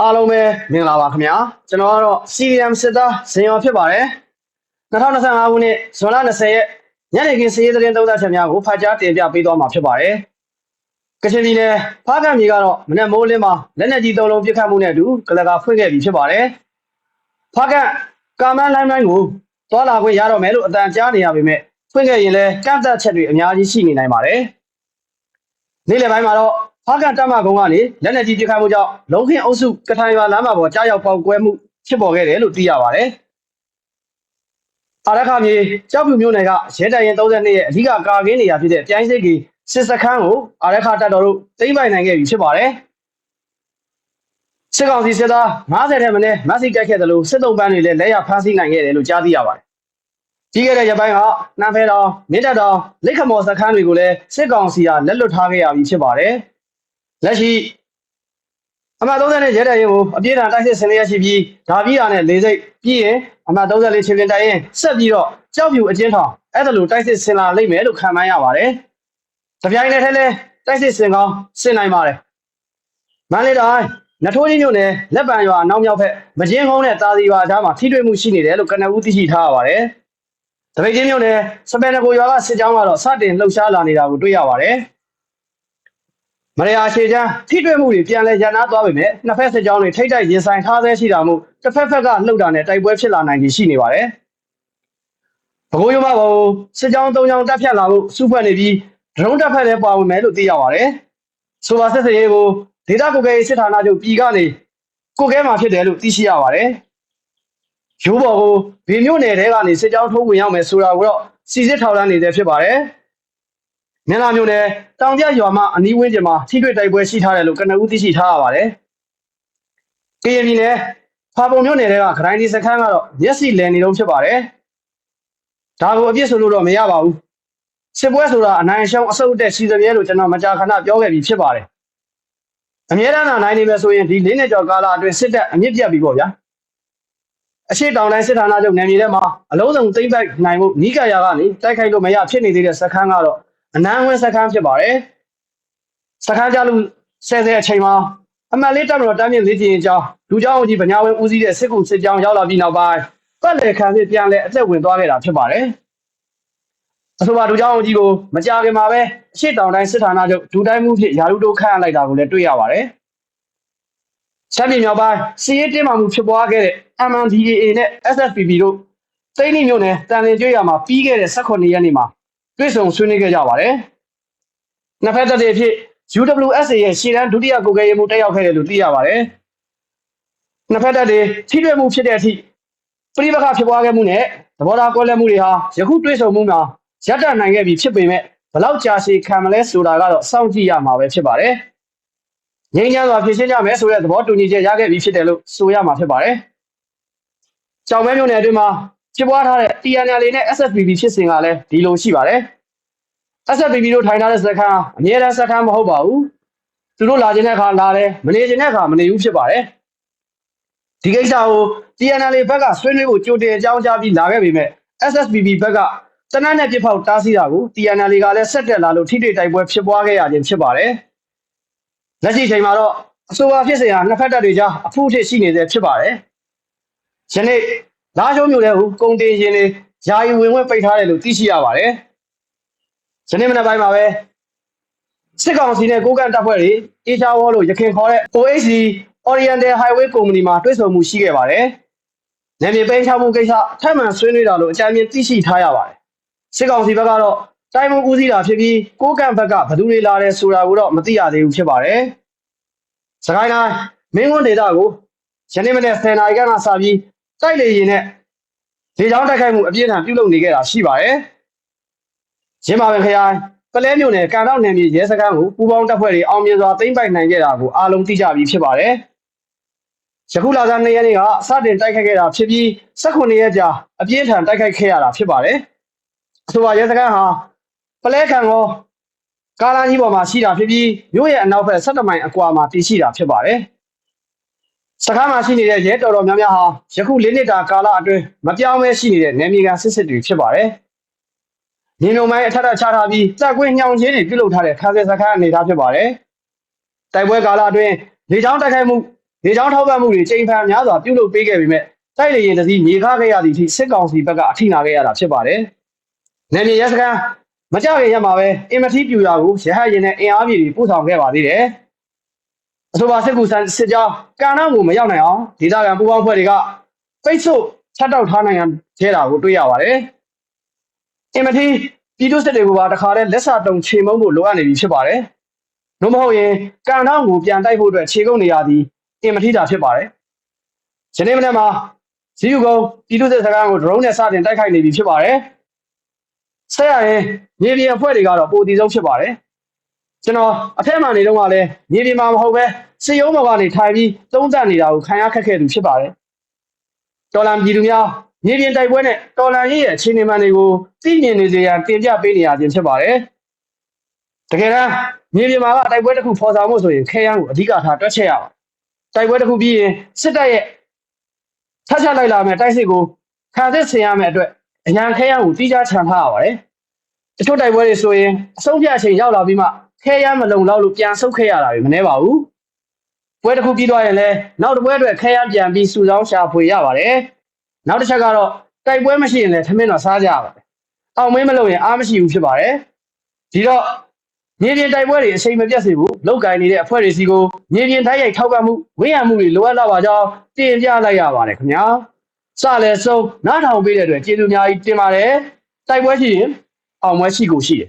အားလုံးပဲမင်္ဂလာပါခင်ဗျာကျွန်တော်ကတော့ CDM စစ်သားဇင်ရော်ဖြစ်ပါတယ်2025ခုနှစ်ဇွန်လ20ရက်ညနေခင်းစည်ရေးသတင်းသုံးသပ်ချက်များကိုဖတ်ကြားတင်ပြပေးသွားမှာဖြစ်ပါတယ်ကချင်ပြည်နယ်ဖားကံမြေကတော့မနေ့မိုးလင်းမှာလက်နက်ကြီးသုံးလုံးပစ်ခတ်မှုနဲ့အတူကလကာဖွင့်ခဲ့ပြီဖြစ်ပါတယ်ဖားကံကာမန်လိုင်းလိုင်းကိုသွားလာခွင့်ရတော့မယ်လို့အတန်ကြားနေရပေမဲ့ဖွင့်ခဲ့ရင်လည်းကန့်သက်ချက်တွေအများကြီးရှိနေနိုင်ပါတယ်နေ့လယ်ပိုင်းမှာတော့ ဖားကန်တပ်မကုန်းကနေလက်နက်ကြီးပစ်ခတ်မှုကြောင့်လုံးခင်းအုပ်စုကထိုင်ရွာလမ်းမပေါ်ကြားရောက်ပေါက်ကွဲမှုဖြစ်ပေါ်ခဲ့တယ်လို့သိရပါတယ်။အာရခမြေကြောက်ဖြူမြို့နယ်ကရဲတပ်ရင်32ရဲ့အဓိကကာကင်းနေရာဖြစ်တဲ့ပြိုင်းစိတ်ကြီးစစ်စခန်းကိုအာရခတပ်တော်တို့သိမ်းပိုင်နိုင်ခဲ့ပြီဖြစ်ပါတယ်။စစ်ကောင်စီစစ်သား90ထက်မနည်းမက်ဆီတိုက်ခဲ့တယ်လို့စစ်တုံးပန်းတွေလည်းလက်ရဖမ်းဆီးနိုင်ခဲ့တယ်လို့ကြားသိရပါတယ်။ကြီးခဲ့တဲ့ရပိုင်းကနန်းဖဲတော်မြစ်တက်တော်လက်ခမော်စခန်းတွေကိုလည်းစစ်ကောင်စီကလက်လွတ်ထားခဲ့ရပြီဖြစ်ပါတယ်။ လက်ရှိအမှတ်30နဲ့ရဲတပ်ရင်ကိုအပြည့်အထန်တိုက်စစ်ဆင်ရရှိပြီးဒါပြီးတာနဲ့လေစိတ်ပြီးရင်အမှတ်34ချင်းပြင်တိုင်ရင်ဆက်ပြီးတော့ကြောက်ပြူအချင်းထောင်အဲ့ဒါလိုတိုက်စစ်ဆင်လာလိမ့်မယ်လို့ခံမှန်းရပါတယ်။တပြိုင်တည်းထဲလဲတိုက်စစ်ဆင်ကောင်းဆင်နိုင်ပါတယ်။မန္တလေးတိုင်းနထိုးကြီးမြို့နယ်လက်ပံရွာနောက်မြောက်ဘက်မကျင်းကုန်းနဲ့တာစီရွာအကြားမှာထိတွေ့မှုရှိနေတယ်လို့ကနဦးသိရှိထားရပါတယ်။တပိတ်ချင်းမြို့နယ်စပယ်နကိုရွာကစစ်ကြောင်းကတော့စတင်လှုပ်ရှားလာနေတာကိုတွေ့ရပါတယ်။ မရယာရှေချမ်းထိတွေ့မှုတွေပြန်လဲရန်နာသွားပေမဲ့နှစ်ဖက်စစ်ကြောင်းတွေထိတ်တိုက်ရင်ဆိုင်ထားဆဲရှိတာမို့တစ်ဖက်ဖက်ကလှုပ်တာနဲ့တိုက်ပွဲဖြစ်လာနိုင်ခြေရှိနေပါတယ်။ဘကိုးရုံမဘောစစ်ကြောင်း၃ကြောင်းတက်ဖြတ်လာဖို့စုဖွဲ့နေပြီးဒရုန်းတက်ဖက်လည်းပါဝင်မယ်လို့သိရပါတယ်။ဆိုပါဆက်စရေးကိုဒေတာကိုကဲစစ်ဌာနချုပ်ပြည်ကနေကိုကဲမှာဖြစ်တယ်လို့သိရှိရပါတယ်။ရိုးဘော်ကိုဘေမျိုးနယ်ထဲကနေစစ်ကြောင်းထိုးဝင်ရောက်မယ်ဆိုတာကိုတော့စီစစ်ထောက်လန်းနေတဲ့ဖြစ်ပါတယ်။ မြန်လာမျိုးနယ်တောင်ပြရွာမှာအနီးဝန်းကျင်မှာထိတွေ့တိုက်ပွဲရှိထားတယ်လို့ကနဦးသိရှိထားရပါတယ်။ကရင်ပြည်နယ်ဖာပုံမျိုးနယ်ကဂရိုင်းဒီစခန်းကတော့မျက်စိလည်နေတော့ဖြစ်ပါတယ်။ဒါကိုအပြစ်ဆိုလို့တော့မရပါဘူး။စစ်ပွဲဆိုတာအနိုင်ရှုံးအဆုတ်အသက်ရှိသမျှလို့ကျွန်တော်မကြာခဏပြောခဲ့ပြီးဖြစ်ပါတယ်။အမြဲတမ်းနိုင်နေမယ်ဆိုရင်ဒီလေးနှစ်ကျော်ကာလအတွင်းစစ်တပ်အမြင့်ပြတ်ပြီပေါ့ဗျာ။အရှိတောင်တိုင်းစစ်ဌာနချုပ်နယ်မြေထဲမှာအလုံးစုံသိမ့်ပိုက်နိုင်မှုနီးကပ်ရာကနေတိုက်ခိုက်လို့မရဖြစ်နေသေးတဲ့စခန်းကတော့ အနန်းဝင်းစခန်းဖြစ်ပါတယ်။စခန်းကြလို့ဆယ်ဆယ်အချိန်မှာအမတ်လေးတပ်မတော်တမ်းမြင့်လေးကျင်ကြောင်းလူကြောင်းကြီးဗညာဝင်းဦးစီးတဲ့စစ်ကူစစ်ကြောင်းရောက်လာပြီးနောက်ပိုင်းပတ်လည်ခံစစ်ပြန်လဲအသက်ဝင်သွားခဲ့တာဖြစ်ပါတယ်။အဆိုပါလူကြောင်းကြီးကိုမကြခင်မှာပဲအရှိတောင်တိုင်းစစ်ဌာနချုပ်ဒူတိုင်းမှုဖြစ်ယာရုတိုးခန့်အပ်လိုက်တာကိုလည်းတွေ့ရပါတယ်။ချမ်းပြည်မြောက်ပိုင်းစီးရေးတင်းမာမှုဖြစ်ပွားခဲ့တဲ့ MNDAA နဲ့ SSPB တို့သိန်းနီမြို့နယ်တန်လင်းကျွေးရမှာပြီးခဲ့တဲ့18ရက်နေ့မှာ တွေ့ဆုံဆွေးနွေးခဲ့ကြပါတယ်။နှစ်ဖက်တပ်တွေဖြစ် UWSA ရဲ့ရှေ့တန်းဒုတိယကိုယ်ကဲရေးမှုတက်ရောက်ခဲ့တယ်လို့သိရပါတယ်။နှစ်ဖက်တပ်တွေထိတွေ့မှုဖြစ်တဲ့အထိပြိပခဖြစ်ပွားခဲ့မှုနဲ့သဘောထားကွဲလွဲမှုတွေဟာယခုတွေ့ဆုံမှုမှာရပ်တန့်နိုင်ခဲ့ပြီဖြစ်ပေမဲ့ဘလောက်ကြာရှည်ခံမလဲဆိုတာကတော့စောင့်ကြည့်ရမှာပဲဖြစ်ပါတယ်။ငြိမ်းချမ်းစွာဖြည့်ရှင်းကြမယ်ဆိုတဲ့သဘောတူညီချက်ရခဲ့ပြီဖြစ်တယ်လို့ဆိုရမှာဖြစ်ပါတယ်။ကြောင်မဲမြို့နယ်အတွင်းမှာ ဖြစ်ပွားထားတဲ့ TNL နဲ့ SSPB ဖြစ်စဉ်ကလည်းဒီလိုရှိပါတယ်။ SSPB တို့ထိုင်ထားတဲ့စခန်းအမြဲတမ်းစခန်းမဟုတ်ပါဘူး။သူတို့လာခြင်းတဲ့အခါလာတယ်မနေခြင်းတဲ့အခါမနေဘူးဖြစ်ပါတယ်။ဒီကိစ္စကို TNL ဘက်ကဆွေးနွေးဖို့ကြိုတင်အကြောင်းကြားပြီးလာခဲ့ပေမဲ့ SSPB ဘက်ကတနက်နဲ့ပြစ်ဖောက်တားဆီးတာကို TNL ကလည်းဆက်တက်လာလို့ထိတွေ့တိုက်ပွဲဖြစ်ပွားခဲ့ရခြင်းဖြစ်ပါတယ်။လက်ရှိချိန်မှာတော့အဆိုပါဖြစ်စဉ်ဟာနှစ်ဖက်တပ်တွေကြားအဖူးအထစ်ရှိနေသေးဖြစ်ပါတယ်။ယနေ့ လာရှုံးမျိုးတဲ့ဟိုကုံတင်ရင်တွေယာယီဝင်ဝင်ပိတ်ထားတယ်လို့သိရှိရပါတယ်။ယနေ့မနက်ပိုင်းမှာပဲစစ်ကောင်စီနဲ့ကိုကန့်တပ်ဖွဲ့တွေအေချာဝေါ်လို့ရခင်ခေါ်တဲ့ OHC Oriental Highway Company မှာတွေ့ဆုံမှုရှိခဲ့ပါတယ်။နယ်မြေပိန်းချမှုကိစ္စထပ်မံဆွေးနွေးတာလို့အကြမ်းမြင်သိရှိထားရပါတယ်။စစ်ကောင်စီဘက်ကတော့တိုင်းမှုဦးစီးတာဖြစ်ပြီးကိုကန့်ဘက်ကဘယ်သူတွေလာတယ်ဆိုတာကိုတော့မသိရသေးဘူးဖြစ်ပါတယ်။စကိုင်းတိုင်းမင်းကွန်းဒေသကိုယနေ့မနေ့10နာရီခန့်ကစပြီး တိုက်လေရင်နဲ့လေကြောင်းတိုက်ခိုက်မှုအပြင်းထန်ပြုလုပ်နေခဲ့တာရှိပါတယ်။ရင်းမာပင်ခရိုင်ကလဲမြို့နယ်ကန်တော့နယ်မြေရဲစခန်းကိုပူးပေါင်းတပ်ဖွဲ့တွေအောင်မြင်စွာသိမ်းပိုက်နိုင်ခဲ့တာကိုအားလုံးသိကြပြီးဖြစ်ပါတယ်။ယခုလာစား2ရက်နေ့ကစတင်တိုက်ခိုက်ခဲ့တာဖြစ်ပြီး18ရက်ကြာအပြင်းထန်တိုက်ခိုက်ခဲ့ရတာဖြစ်ပါတယ်။အဆိုပါရဲစခန်းဟာပလဲခံကောကားလမ်းကြီးပေါ်မှာရှိတာဖြစ်ပြီးမြို့ရဲ့အနောက်ဘက်17မိုင်အကွာမှာတည်ရှိတာဖြစ်ပါတယ်။ စခန်းမှာရှိနေတဲ့ရဲတော်တော်များများဟာယခု၄နှစ်တာကာလအတွင်းမပြောင်းမဲရှိနေတဲ့နယ်မြေကန်စစ်စစ်တွေဖြစ်ပါတယ်။ညီနုံမိုင်းအထက်ထပ်ချထားပြီးစက်ကွင်းညောင်ချင်းတွေပြုလုပ်ထားတဲ့ခါစဲစခန်းအနေသားဖြစ်ပါတယ်။တိုက်ပွဲကာလအတွင်းလေကြောင်းတိုက်ခိုက်မှုလေကြောင်းထောက်ပံ့မှုတွေချိန်ဖန်များစွာပြုလုပ်ပေးခဲ့ပေမဲ့တိုက်လေရင်တစည်းမြေခခဲ့ရသည့်အထိစစ်ကောင်စီဘက်ကအထိနာခဲ့ရတာဖြစ်ပါတယ်။နယ်မြေရဲစခန်းမကြခင်ရက်မှာပဲအင်မတီပြူရာကိုရဟတ်ရင်နဲ့အင်အားပြည်တွေပို့ဆောင်ခဲ့ပါသေးတယ်။ အဆိုပါစစ်ကူစစ်ကြောင်းကာနာကိုမရောက်နိုင်အောင်ဒေသခံပူးပေါင်းဖွဲ့တွေကပိတ်ဆို့ချက်တောက်ထားနိုင်ရန်ထဲတာကိုတွေ့ရပါတယ်။အင်မတီပြည်သူစစ်တွေကိုပါတခါတည်းလက်စာတုံချေမုံဖို့လိုအပ်နေပြီဖြစ်ပါတယ်။လို့မဟုတ်ရင်ကန်ထောင်းကိုပြန်တိုက်ဖို့အတွက်ခြေကုပ်နေရသည်အင်မတီတာဖြစ်ပါတယ်။ယနေ့မနေ့မှာဇီယူကုန်းပြည်သူစစ်စခန်းကိုဒရုန်းနဲ့စတင်တိုက်ခိုက်နေပြီဖြစ်ပါတယ်။ဆက်ရရင်မြေပြင်အဖွဲ့တွေကတော့ပိုတီဆုံးဖြစ်ပါတယ်။ ကျွန်တော်အထက်မှနေတော့ကလည်းမြေပြင်မှာမဟုတ်ပဲစီယုံဘော်ကနေထိုင်ပြီးသုံးသပ်နေတာကိုခံရခက်ခဲ့သူဖြစ်ပါတယ်။တော်လန်ပြည်သူများမြေပြင်တိုက်ပွဲနဲ့တော်လန်ရေးရဲ့အခြေအနေမှန်တွေကိုသိမြင်နေစေရန်တင်ပြပေးနေရခြင်းဖြစ်ပါတယ်။တကယ်တမ်းမြေပြင်မှာကတိုက်ပွဲတစ်ခုဖော်ဆောင်မှုဆိုရင်ခဲယမ်းကိုအဓိကထားတွက်ချက်ရအောင်။တိုက်ပွဲတစ်ခုပြီးရင်စစ်တပ်ရဲ့ထပ်ချလိုက်လာမယ်တိုက်စစ်ကိုခံစစ်ဆင်ရမယ်အတွက်အရန်ခဲယမ်းကိုတီးခြားချန်ထားရပါတယ်။တချို့တိုက်ပွဲတွေဆိုရင်အဆုံးဖြတ်အချိန်ရောက်လာပြီးမှ ခဲယမ်းမလုံလောက်လို့ပြန်ဆုတ်ခဲ့ရတာတွေမနှဲပါဘူး။ပွဲတစ်ခုပြီးသွားရင်လည်းနောက်တစ်ပွဲအတွက်ခဲယမ်းပြန်ပြီးစုဆောင်းရှာဖွေရပါတယ်။နောက်တစ်ချက်ကတော့တိုက်ပွဲမရှိရင်လည်းထမင်းတော့စားကြရပါတယ်။အောင်မင်းမလုပ်ရင်အားမရှိဘူးဖြစ်ပါတယ်။ဒီတော့မြေပြင်တိုက်ပွဲတွေအချိန်မပြတ်စေဘူးလောက်ကင်နေတဲ့အဖွဲ့တွေစီကိုမြေပြင်တိုက်ရိုက်ထောက်ပံ့မှုဝိရံမှုတွေလိုအပ်လာပါကြောင်းတင်ပြလိုက်ရပါတယ်ခင်ဗျာစလဲဆုံးနားထောင်ပေးတဲ့အတွက်ကျေးဇူးအများကြီးတင်ပါတယ်တိုက်ပွဲရှိရင်အောင်ပွဲရှိကိုရှိတယ်